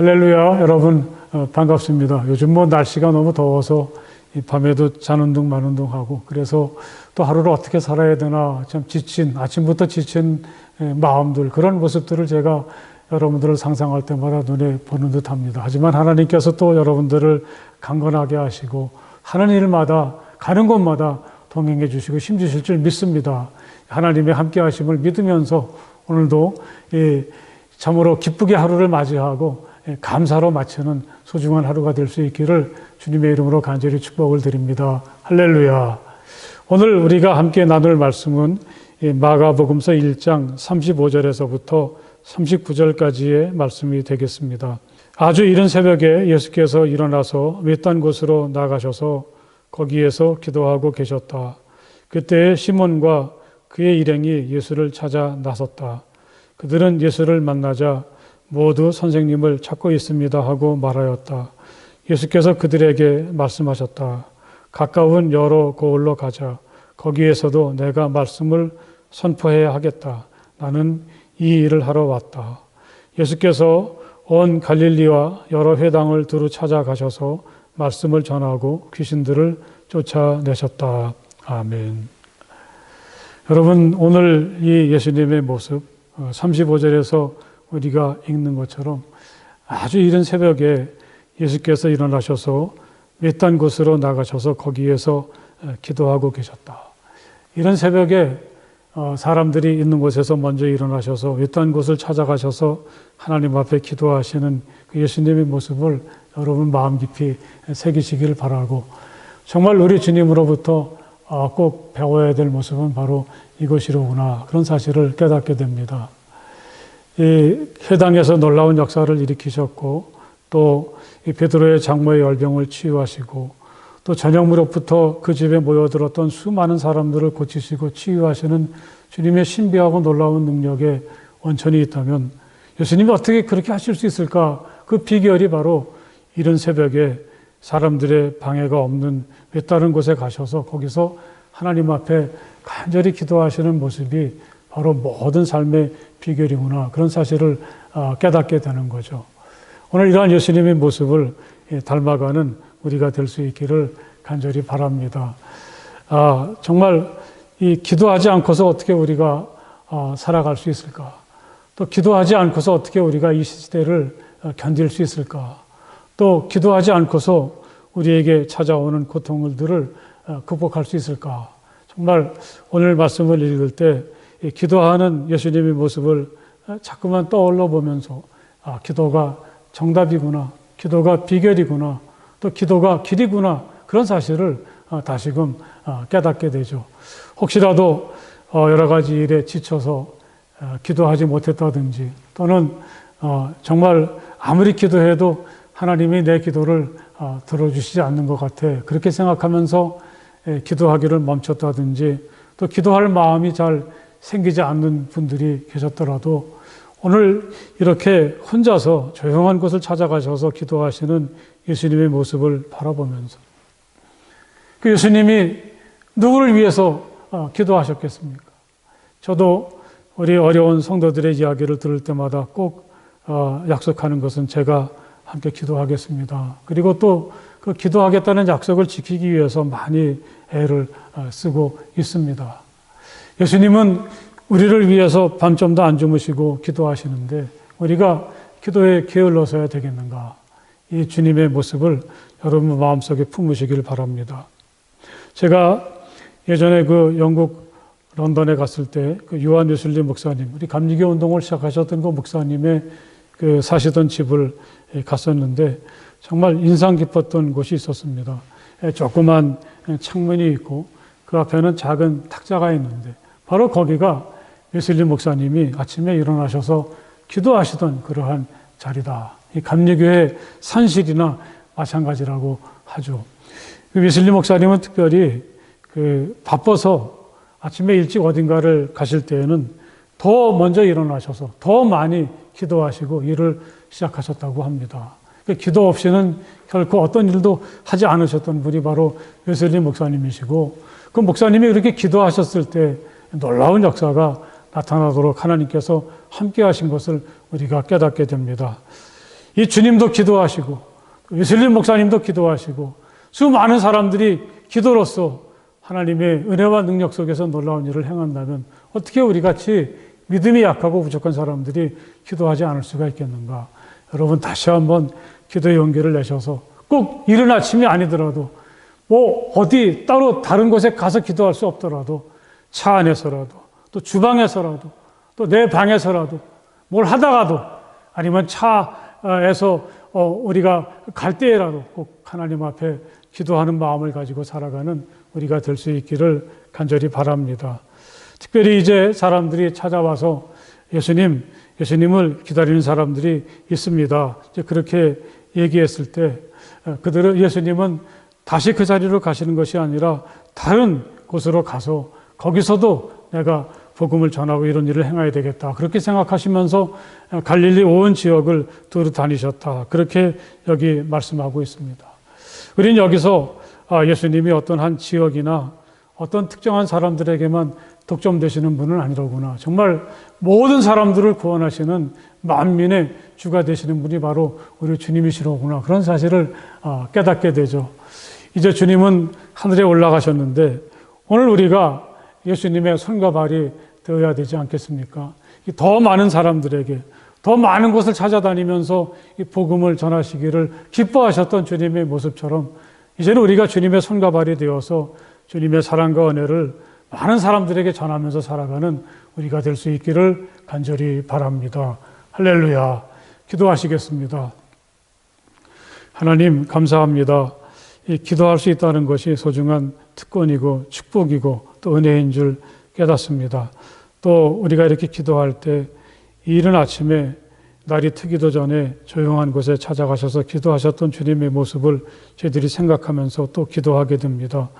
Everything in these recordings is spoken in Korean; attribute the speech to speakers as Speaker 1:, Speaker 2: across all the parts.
Speaker 1: 할렐루야, 여러분 어, 반갑습니다. 요즘 뭐 날씨가 너무 더워서 이 밤에도 자는 둥 마는 둥 하고 그래서 또 하루를 어떻게 살아야 되나 참 지친 아침부터 지친 에, 마음들 그런 모습들을 제가 여러분들을 상상할 때마다 눈에 보는 듯합니다. 하지만 하나님께서 또 여러분들을 강건하게 하시고 하는 일마다 가는 곳마다 동행해 주시고 힘 주실 줄 믿습니다. 하나님의 함께 하심을 믿으면서 오늘도 이 참으로 기쁘게 하루를 맞이하고 예, 감사로 마치는 소중한 하루가 될 수 있기를 주님의 이름으로 간절히 축복을 드립니다. 할렐루야. 오늘 우리가 함께 나눌 말씀은 이 마가복음서 1장 35절에서부터 39절까지의 말씀이 되겠습니다. 아주 이른 새벽에 예수께서 일어나서 외딴 곳으로 나가셔서 거기에서 기도하고 계셨다. 그때 시몬과 그의 일행이 예수를 찾아 나섰다. 그들은 예수를 만나자 모두 선생님을 찾고 있습니다 하고 말하였다. 예수께서 그들에게 말씀하셨다. 가까운 여러 고을로 가자. 거기에서도 내가 말씀을 선포해야 하겠다. 나는 이 일을 하러 왔다. 예수께서 온 갈릴리와 여러 회당을 두루 찾아가셔서 말씀을 전하고 귀신들을 쫓아내셨다. 아멘. 여러분, 오늘 이 예수님의 모습, 35절에서 우리가 읽는 것처럼 아주 이른 새벽에 예수께서 일어나셔서 외딴 곳으로 나가셔서 거기에서 기도하고 계셨다. 이런 새벽에 어, 사람들이 있는 곳에서 먼저 일어나셔서 외딴 곳을 찾아가셔서 하나님 앞에 기도하시는 그 예수님의 모습을 여러분 마음 깊이 새기시기를 바라고 정말 우리 주님으로부터 어, 꼭 배워야 될 모습은 바로 이것이로구나 그런 사실을 깨닫게 됩니다. 이 해당에서 놀라운 역사를 일으키셨고 또 베드로의 장모의 열병을 치유하시고 또 저녁 무렵부터 그 집에 모여들었던 수많은 사람들을 고치시고 치유하시는 주님의 신비하고 놀라운 능력에 원천이 있다면 예수님이 어떻게 그렇게 하실 수 있을까? 그 비결이 바로 이른 새벽에 사람들의 방해가 없는 외다른 곳에 가셔서 거기서 하나님 앞에 간절히 기도하시는 모습이 바로 모든 삶의 비결이구나. 그런 사실을 아, 깨닫게 되는 거죠. 오늘 이러한 예수님의 모습을 예, 닮아가는 우리가 될 수 있기를 간절히 바랍니다. 아, 정말 이 기도하지 않고서 어떻게 우리가 아, 살아갈 수 있을까? 또 기도하지 않고서 어떻게 우리가 이 시대를 어, 견딜 수 있을까? 또 기도하지 않고서 우리에게 찾아오는 고통들을 어, 극복할 수 있을까? 정말 오늘 말씀을 읽을 때 기도하는 예수님의 모습을 어, 자꾸만 떠올려 보면서 아, 기도가 정답이구나, 기도가 비결이구나, 또 기도가 길이구나 그런 사실을 어, 다시금 어, 깨닫게 되죠. 혹시라도 여러 가지 일에 지쳐서 기도하지 못했다든지 또는 정말 아무리 기도해도 하나님이 내 기도를 들어주시지 않는 것 같아 그렇게 생각하면서 기도하기를 멈췄다든지 또 기도할 마음이 잘 생기지 않는 분들이 계셨더라도 오늘 이렇게 혼자서 조용한 곳을 찾아가셔서 기도하시는 예수님의 모습을 바라보면서 그 예수님이 누구를 위해서 어, 기도하셨겠습니까? 저도 우리 어려운 성도들의 이야기를 들을 때마다 꼭 어, 약속하는 것은 제가 함께 기도하겠습니다. 그리고 또 그 기도하겠다는 약속을 지키기 위해서 많이 애를 어, 쓰고 있습니다. 예수님은 우리를 위해서 밤잠도 안 주무시고 기도하시는데 우리가 기도에 게을러서야 되겠는가? 이 주님의 모습을 여러분 마음속에 품으시길 바랍니다. 제가 예전에 그 영국 런던에 갔을 때 그 요한 예술님 목사님, 우리 감리교 운동을 시작하셨던 그 목사님의 그 사시던 집을 갔었는데 정말 인상 깊었던 곳이 있었습니다. 조그만 창문이 있고 그 앞에는 작은 탁자가 있는데 바로 거기가 웨슬리 목사님이 아침에 일어나셔서 기도하시던 그러한 자리다. 이 감리교의 산실이나 마찬가지라고 하죠. 그 웨슬리 목사님은 특별히 그 바빠서 아침에 일찍 어딘가를 가실 때에는 더 먼저 일어나셔서 더 많이 기도하시고 일을 시작하셨다고 합니다. 그 기도 없이는 결코 어떤 일도 하지 않으셨던 분이 바로 웨슬리 목사님이시고 그 목사님이 그렇게 기도하셨을 때 놀라운 역사가 나타나도록 하나님께서 함께 하신 것을 우리가 깨닫게 됩니다. 이 주님도 기도하시고 웨슬리 목사님도 기도하시고 수많은 사람들이 기도로서 하나님의 은혜와 능력 속에서 놀라운 일을 행한다면 어떻게 우리 같이 믿음이 약하고 부족한 사람들이 기도하지 않을 수가 있겠는가? 여러분 다시 한번 기도의 용기를 내셔서 꼭 이른 아침이 아니더라도 뭐 어디 따로 다른 곳에 가서 기도할 수 없더라도 차 안에서라도 또 주방에서라도 또 내 방에서라도 뭘 하다가도 아니면 차에서 어, 우리가 갈 때라도 꼭 하나님 앞에 기도하는 마음을 가지고 살아가는 우리가 될 수 있기를 간절히 바랍니다. 특별히 이제 사람들이 찾아와서 예수님, 예수님을 기다리는 사람들이 있습니다. 이제 그렇게 얘기했을 때 어, 그들은 예수님은 다시 그 자리로 가시는 것이 아니라 다른 곳으로 가서 거기서도 내가 복음을 전하고 이런 일을 행해야 되겠다. 그렇게 생각하시면서 갈릴리 온 지역을 두루 다니셨다. 그렇게 여기 말씀하고 있습니다. 우리는 여기서 아, 예수님이 어떤 한 지역이나 어떤 특정한 사람들에게만 독점되시는 분은 아니로구나. 정말 모든 사람들을 구원하시는 만민의 주가 되시는 분이 바로 우리 주님이시로구나. 그런 사실을 아, 깨닫게 되죠. 이제 주님은 하늘에 올라가셨는데 오늘 우리가 예수님의 손과 발이 되어야 되지 않겠습니까? 더 많은 사람들에게 더 많은 곳을 찾아다니면서 이 복음을 전하시기를 기뻐하셨던 주님의 모습처럼 이제는 우리가 주님의 손과 발이 되어서 주님의 사랑과 은혜를 많은 사람들에게 전하면서 살아가는 우리가 될 수 있기를 간절히 바랍니다. 할렐루야. 기도하시겠습니다. 하나님, 감사합니다. 이 기도할 수 있다는 것이 소중한 특권이고 축복이고 또 은혜인 줄 깨닫습니다. 또 우리가 이렇게 기도할 때 이른 아침에 날이 트기도 전에 조용한 곳에 찾아가셔서 기도하셨던 주님의 모습을 저희들이 생각하면서 또 기도하게 됩니다.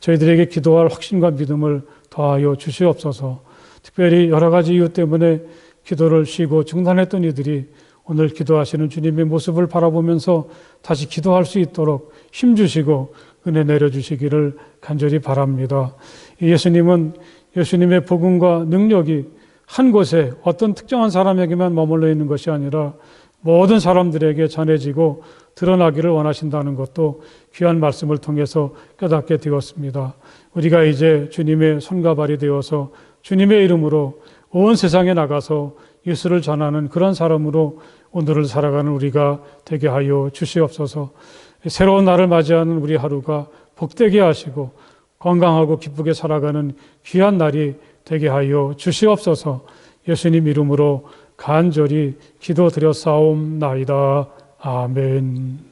Speaker 1: 저희들에게 기도할 확신과 믿음을 더하여 주시옵소서. 특별히 여러 가지 이유 때문에 기도를 쉬고 중단했던 이들이 오늘 기도하시는 주님의 모습을 바라보면서 다시 기도할 수 있도록 힘주시고 은혜 내려주시기를 간절히 바랍니다. 예수님은 예수님의 복음과 능력이 한 곳에 어떤 특정한 사람에게만 머물러 있는 것이 아니라 모든 사람들에게 전해지고 드러나기를 원하신다는 것도 귀한 말씀을 통해서 깨닫게 되었습니다. 우리가 이제 주님의 손과 발이 되어서 주님의 이름으로 온 세상에 나가서 예수를 전하는 그런 사람으로 오늘을 살아가는 우리가 되게 하여 주시옵소서. 새로운 날을 맞이하는 우리 하루가 복되게 하시고 건강하고 기쁘게 살아가는 귀한 날이 되게 하여 주시옵소서. 예수님 이름으로 간절히 기도드려 싸움나이다. 아멘.